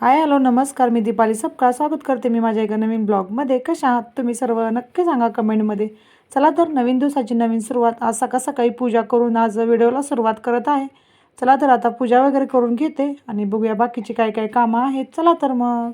Hi hello नमस्कार मी दीपाली सपकाळ. स्वागत करते मी माझ्या एका नवीन ब्लॉगमध्ये. कशा आहात तुम्ही सर्व? नक्की सांगा कमेंटमध्ये. चला तर नवीन दिवसाची नवीन सुरुवात. आज सकाळ सकाळी पूजा करून आज व्हिडिओला सुरुवात करत आहे. चला तर आता पूजा वगैरे करून घेते आणि बघूया बाकीची काय काय कामं आहेत. चला तर मग.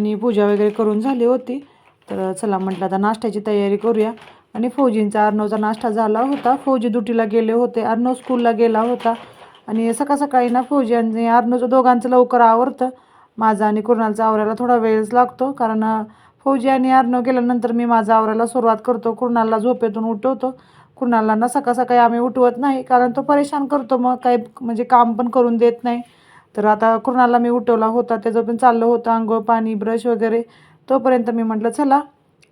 आणि पूजा वगैरे करून झाली होती. तर चला म्हटलं आता नाश्त्याची तयारी करूया. आणि फौजींचा अर्णवचा नाश्ता झाला होता. फौजी दुटीला गेले होते. अर्णव स्कूलला गेला होता. आणि सकाळ सकाळी ना फौजी आणि अर्णवचं दोघांचं लवकर आवरतं. माझा आणि कुणालचा आवरायला थोडा वेळच लागतो. कारण फौजी आणि अर्णव गेल्यानंतर मी माझा आवरायला सुरुवात करतो. कुणालला झोपेतून उठवतो. कुणाला ना सकाळ सकाळी आम्ही उठवत नाही. कारण तो परेशान करतो. मग काही म्हणजे काम पण करून देत नाही. तर आता कृणाला मी उठवला होता त्याचं पण चाललं होतं आंघोळ पाणी ब्रश वगैरे. तोपर्यंत मी म्हटलं चला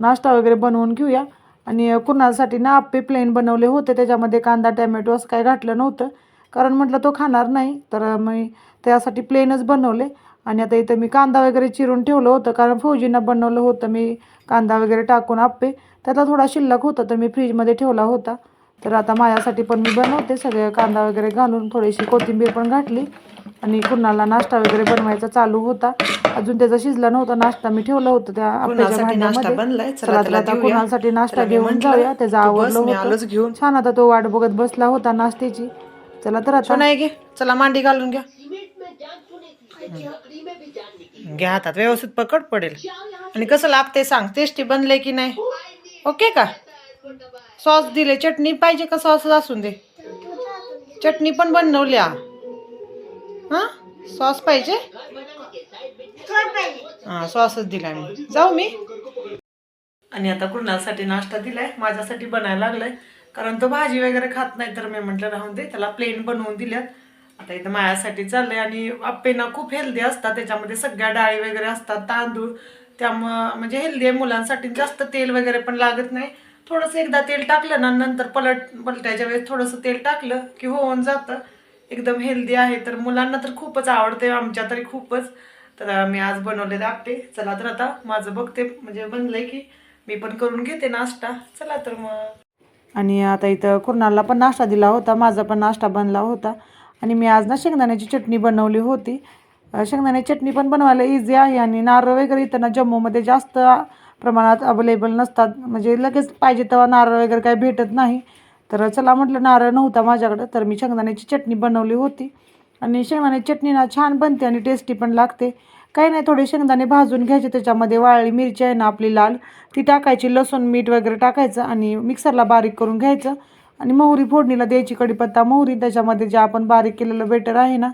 नाश्ता वगैरे बनवून घेऊया. आणि कुणासाठी ना आप्पे प्लेन बनवले होते त्याच्यामध्ये कांदा टॅमॅटो असं काय घातलं नव्हतं. कारण म्हटलं तो खाणार नाही. तर मी त्यासाठी प्लेनच बनवले. आणि आता इथं मी कांदा वगैरे चिरून ठेवलं होतं कारण फौजींना बनवलं होतं मी कांदा वगैरे टाकून आप्पे त्यातला थोडा शिल्लक होता तर मी फ्रीजमध्ये ठेवला होता. तर आता माझ्यासाठी पण मी बनवते सगळे कांदा वगैरे घालून थोडीशी कोथिंबीर पण घातली आणि कुणाला नाश्ता वगैरे बनवायचा चालू होता. अजून त्याचा शिजला नव्हता नाश्ता मी ठेवलं होतं त्या भांड्यामध्ये. कुणालसाठी नाश्ता घेऊन जाऊया. त्याचं आवडलं होतं. घेऊन. छान आता तो वाट बघत बसला होता नाश्त्याची. चला तर आता. नाही घे. चला मांडी घालून घ्या. घ्या हातात. व्यवस्थित पकड पडेल. आणि कसं लागते सांग. टेस्टी बनले की नाही? ओके का? सॉस दिले. चटणी पाहिजे का सॉस असून दे? चटणी पण बनवल्या हा? सॉस पाहिजे? हा सॉसच दिला मी. जाऊ मी. आणि आता कुणासाठी नाश्ता दिलाय? माझ्यासाठी बनायला लागलाय. कारण तो भाजी वगैरे खात नाही तर मी म्हटलं राहून दे. त्याला प्लेन बनवून दिल्यात. आता इथं माझ्यासाठी चाललंय आणि आपेना खूप हेल्दी असतात. त्याच्यामध्ये सगळ्या डाळी वगैरे असतात तांदूळ. त्यामुळं म्हणजे हेल्दी आहे मुलांसाठी. जास्त तेल वगैरे पण लागत नाही. थोडंसं एकदा तेल टाकलं ना नंतर पलट पलटायच्या वेळेस थोडंसं तेल टाकलं की होऊन जातं. एकदम हेल्दी आहे. तर मुलांना तर खूपच आवडते आमच्या तरी खूपच. तर मी आज बनवले दाखते चला तर आता माझं बघते म्हणजे बनलंय की मी पण करून घेते नाश्ता. चला तर मग. आणि आता इथं कुर्नालला पण नाश्ता दिला होता माझा पण नाश्ता बनला होता. आणि मी आज ना शेंगदाण्याची चटणी बनवली होती. शेंगदाण्याची चटणी पण बनवायला इझी आहे. आणि नारळ वगैरे इथं ना जम्मूमध्ये जास्त प्रमाणात अवेलेबल नसतात. म्हणजे लगेच पाहिजे तेव्हा नारळ वगैरे काही भेटत नाही. तर चला म्हटलं नारळ नव्हता माझ्याकडं तर मी शेंगदाण्याची चटणी बनवली होती. आणि शेंगदाण्याची चटणी ना छान बनते आणि टेस्टी पण लागते. काही नाही थोडे शेंगदाणे भाजून घ्यायचे. त्याच्यामध्ये वाळली मिरची आहे ना आपली लाल. ती टाकायची लसूण मीठ वगैरे टाकायचं आणि मिक्सरला बारीक करून घ्यायचं. आणि मोहरी फोडणीला द्यायची कढीपत्ता मोहरी. त्याच्यामध्ये जे आपण बारीक केलेलं बेटर आहे ना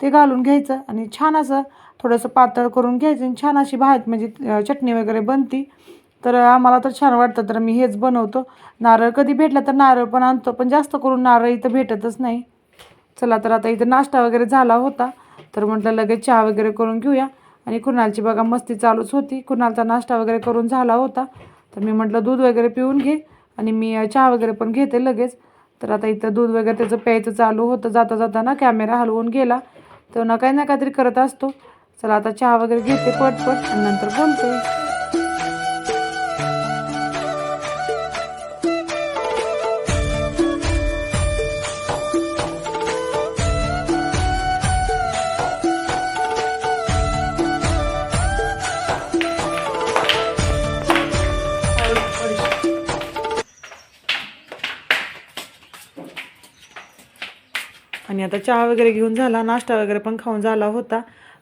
ते घालून घ्यायचं. आणि छान असं थोडंसं पातळ करून घ्यायचं आणि छान अशी भात म्हणजे चटणी वगैरे बनती. तर आम्हाला तर छान वाटतं तर मी हेच बनवतो. नारळ कधी भेटला तर नारळ पण आणतो पण जास्त करून नारळ इथं भेटतच नाही. चला तर आता इथं नाश्ता वगैरे झाला होता तर म्हटलं लगेच चहा वगैरे करून घेऊया. आणि कुणालची बघा मस्ती चालूच होती. कुणालचा नाश्ता वगैरे करून झाला होता. तर मी म्हटलं दूध वगैरे पिऊन घे आणि मी चहा वगैरे पण घेते लगेच. तर आता इथं दूध वगैरे त्याचं प्यायचं चालू होतं. जाता जाताना कॅमेरा हलवून गेला. तर ना काही ना काहीतरी करत असतो. चला आता चहा वगैरे घेते पटपट आणि नंतर बोलते आणि आता चहा वगैरे घेऊन झाला नाश्ता वगैरे पण खाऊन झाला होता.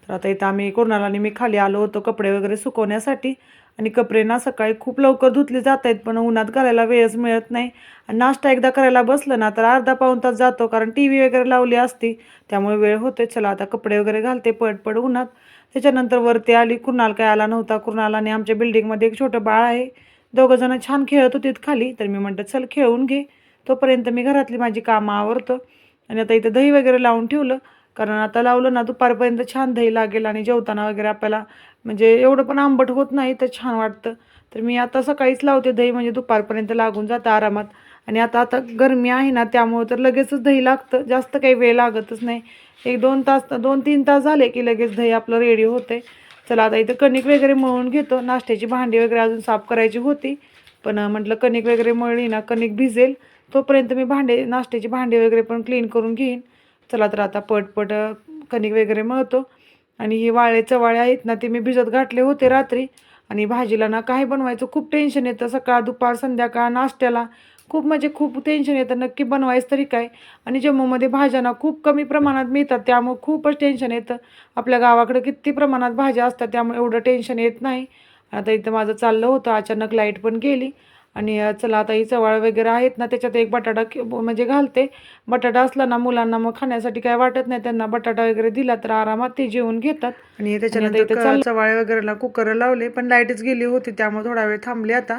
तर आता इथं आम्ही कोणाला आणि मी खाली आलो होतो कपडे वगैरे सुकवण्यासाठी. आणि कपडे ना सकाळी खूप लवकर धुतले जात आहेत पण उन्हात घालायला वेळच मिळत नाही. आणि नाश्ता एकदा करायला बसलं ना तर अर्धा पाऊण तास जातो कारण टी व्ही वगैरे लावली असती. त्यामुळे वेळ होतोय चला आता कपडे वगैरे घालते पडपड उन्हात. त्याच्यानंतर वरती आली कुणाल काय आला नव्हता कुणाल आणि आमच्या बिल्डिंगमध्ये एक छोटं बाळ आहे. दोघंजणं छान खेळत होते खाली तर मी म्हणतं चल खेळून घे. तोपर्यंत मी घरातली माझी कामं आवरतो. आणि आता इथं दही वगैरे लावून ठेवलं. कारण आता लावलं ना दुपारपर्यंत छान दही लागेल आणि जेवताना वगैरे आपल्याला म्हणजे एवढं पण आंबट होत नाही तर छान वाटतं. तर मी आता सकाळीच लावते दही म्हणजे दुपारपर्यंत लागून जातं आरामात. आणि आता आता गरमी आहे ना त्यामुळं तर लगेचच दही लागतं. जास्त काही वेळ लागतच नाही. एक दोन तास दोन तीन तास झाले की लगेच दही आपलं रेडी होते. चला आता इथं कणिक वगैरे मळून घेतो. नाश्त्याची भांडी वगैरे अजून साफ करायची होती. पण म्हटलं कणिक वगैरे मळली ना कणिक भिजेल. तोपर्यंत मी भांडे नाश्त्याची भांडी वगैरे पण क्लीन करून घेईन. चला तर आता पटपट कणिक वगैरे मळतो. आणि ही वाळे चवाळे आहेत ना ते मी भिजत घातले होते रात्री. आणि भाजीला ना काय बनवायचं खूप टेन्शन येतं. सकाळ दुपार संध्याकाळ नाश्त्याला खूप म्हणजे खूप टेन्शन येतं. नक्की बनवायचं तरी काय? आणि जम्मूमध्ये भाज्या ना खूप कमी प्रमाणात मिळतात त्यामुळे खूपच टेन्शन येतं. आपल्या गावाकडे किती प्रमाणात भाज्या असतात त्यामुळे एवढं टेन्शन येत नाही. आता इथं माझं चाललं होतं अचानक लाइट पण गेली. आणि चला आता ही चवाळ वगैरे आहेत ना त्याच्यात एक बटाटा म्हणजे घालते. बटाटा असला ना मुलांना मग खाण्यासाठी काय वाटत नाही त्यांना बटाटा वगैरे दिला तर आरामात ते जेवून घेतात. आणि त्याच्यानंतर चवाळे वगैरेला कुकर लावले पण लाईटच गेली होती त्यामुळे थोडा वेळ थांबले आता.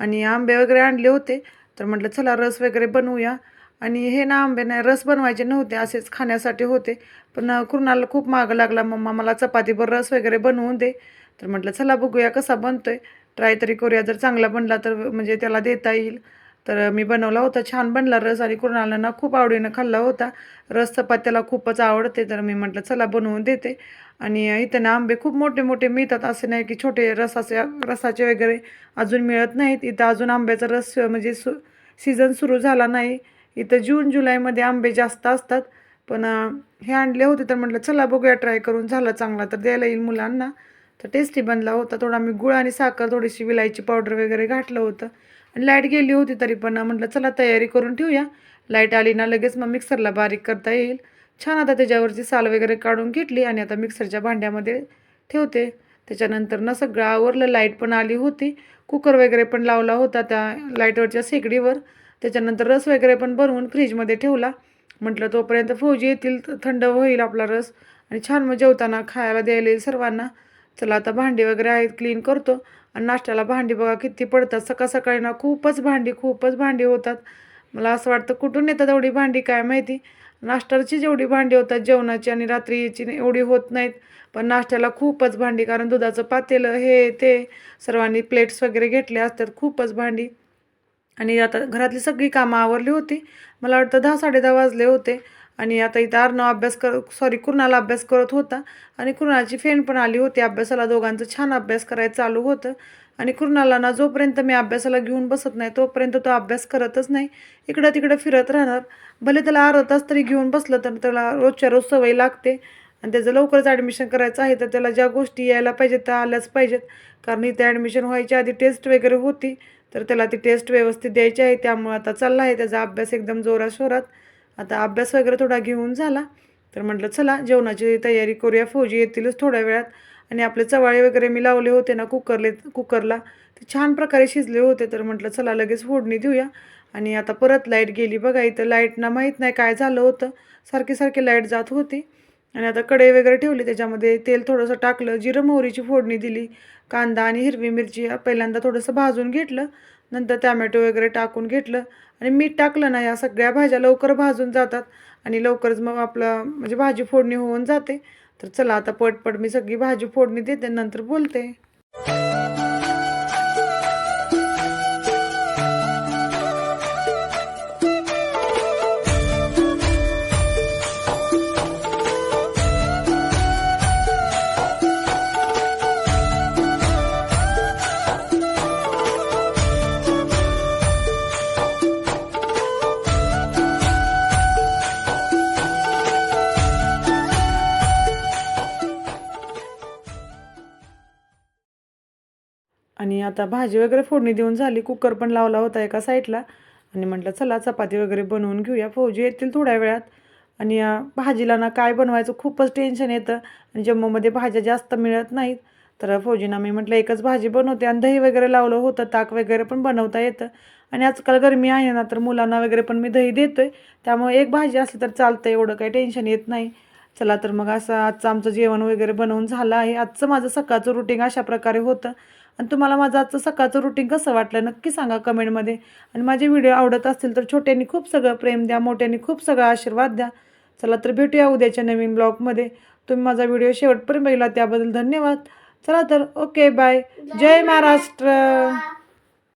आणि आंबे वगैरे आणले होते तर म्हटलं चला रस वगैरे बनवूया. आणि हे ना आंबे नाही रस बनवायचे नव्हते असेच खाण्यासाठी होते. पण कुणाला खूप माग लागला मम्मा मला चपातीवर रस वगैरे बनवून दे. तर म्हटलं चला बघूया कसा बनतोय. ट्राय तरी करूया. जर चांगला बनला तर म्हणजे त्याला देता येईल. तर मी बनवला होता. छान बनला रस आणि कुणालांना खूप आवडीनं खाल्ला होता. रस चपात्याला खूपच आवडते. तर मी म्हटलं चला बनवून देते. आणि इथं ना आंबे खूप मोठे मोठे मिळतात. असे नाही की छोटे रसाचे रसाचे वगैरे अजून मिळत नाहीत. इथं अजून आंब्याचा रस म्हणजे सु सीझन सुरू झाला नाही. इथं जून जुलैमध्ये आंबे जास्त असतात. पण हे आणले होते तर म्हटलं चला बघूया. ट्राय करून झाला चांगला तर द्यायला येईल मुलांना. तर टेस्टी बनला होता. थोडा मी गुळ आणि साखर थोडीशी विलायची पावडर वगैरे घातलं होतं. आणि लाइट गेली होती तरी पण. म्हटलं चला तयारी करून ठेवूया. लाइट आली ना लगेच मग मिक्सरला बारीक करता येईल. छान आता त्याच्यावरची साल वगैरे काढून घेतली आणि आता मिक्सरच्या भांड्यामध्ये ठेवते. त्याच्यानंतर ना सगळं आवरलं. लाइट पण आली होती. कुकर वगैरे पण लावला होता त्या लाईटवरच्या शेगडीवर. त्याच्यानंतर रस वगैरे पण बनवून फ्रीजमध्ये ठेवला. म्हटलं तोपर्यंत फौजी येतील. तर थंड होईल आपला रस. आणि छान मग जेवताना खायला द्यायला येईल सर्वांना. चला आता भांडी वगैरे आहेत क्लीन करतो. आणि नाश्त्याला भांडी बघा किती पडतात. सकाळ सकाळी ना खूपच भांडी खूपच भांडी होतात. मला असं वाटतं कुठून येतात एवढी भांडी काय माहिती? नाश्त्याची जेवढी भांडी होतात जेवणाची आणि रात्रीची एवढी होत नाहीत. पण नाश्त्याला खूपच भांडी कारण दुधाचं पातेलं हे ते सर्वांनी प्लेट्स वगैरे घेतले असतात खूपच भांडी. आणि आता घरातली सगळी कामं आवरली होती. मला वाटतं दहा साडे दहा वाजले होते. आणि आता इथं अर्णव अभ्यास कर सॉरी कुणाला अभ्यास करत होता आणि कुणाची फ्रेंड पण आली होती अभ्यासाला. दोघांचं छान अभ्यास करायचं चालू होतं. आणि कुणाला ना जोपर्यंत मी अभ्यासाला घेऊन बसत नाही तोपर्यंत तो अभ्यास करतच नाही. इकडं तिकडं फिरत राहणार. भले त्याला अर्धा तास तरी घेऊन बसलं तर त्याला रोजच्या रोज सवय लागते. आणि त्याचं लवकरच ॲडमिशन करायचं आहे तर त्याला ज्या गोष्टी यायला पाहिजेत त्या आल्याच पाहिजेत. कारण इथे ॲडमिशन व्हायच्या आधी टेस्ट वगैरे होती. तर त्याला ती टेस्ट व्यवस्थित द्यायची आहे. त्यामुळे आता चालला आहे. त्याचा अभ्यास एकदम जोरात शोरात. आता अभ्यास वगैरे थोडा घेऊन झाला. तर म्हटलं चला जेवणाची तयारी करूया. फौजी येतीलच थोड्या वेळात. आणि आपले चवाळे वगैरे मी लावले होते ना कुकरले कुकरला. ते छान प्रकारे शिजले होते. तर म्हटलं चला लगेच फोडणी देऊया. आणि आता परत लाइट गेली बघा इथं लाईटना माहीत नाही काय झालं होतं. सारखी सारखी लाइट जात होती. आणि आता कढई वगैरे ठेवली त्याच्यामध्ये तेल थोडंसं टाकलं जिरं मोहरीची फोडणी दिली कांदा आणि हिरवी मिरची पहिल्यांदा थोडंसं भाजून घेतलं. नंतर टॅमॅटो वगैरे टाकून घेतलं आणि मीठ टाकलं ना या सगळ्या भाज्या लवकर भाजून जातात. आणि लवकरच मग आपलं म्हणजे भाजी फोडणी होऊन जाते. तर चला आता पटपट मी सगळी भाजी फोडणी देते नंतर बोलते. आणि आता भाजी वगैरे फोडणी देऊन झाली कुकर पण लावला होता एका साईडला आणि म्हटलं चला चपाती वगैरे बनवून घेऊया फौजी येतील थोड्या वेळात. आणि भाजीला ना काय बनवायचं खूपच टेन्शन येतं. आणि जम्मूमध्ये भाज्या जास्त मिळत नाहीत. तर फौजीना मी म्हटलं एकच भाजी बनवते. आणि दही वगैरे लावलं होतं ताक वगैरे पण बनवता येतं. आणि आजकाल गरमी आहे ना तर मुलांना वगैरे पण मी दही देतो आहे त्यामुळे एक भाजी असली तर चालतं एवढं काही टेन्शन येत नाही. चला तर मग असं आजचं आमचं जेवण वगैरे बनवून झालं आहे. आजचं माझं सकाळचं रुटीन अशा प्रकारे होतं. आणि तुम्हाला माझं आजचं सकाळचं रुटीन कसं वाटलं नक्की सांगा कमेंटमध्ये. आणि माझे व्हिडिओ आवडत असतील तर छोट्यांनी खूप सगळं प्रेम द्या मोठ्यांनी खूप सगळं आशीर्वाद द्या. चला तर भेटूया उद्याच्या नवीन ब्लॉगमध्ये तुम्ही माझा व्हिडिओ शेवटपर्यंत बघितला त्याबद्दल धन्यवाद. चला तर ओके बाय जय महाराष्ट्र.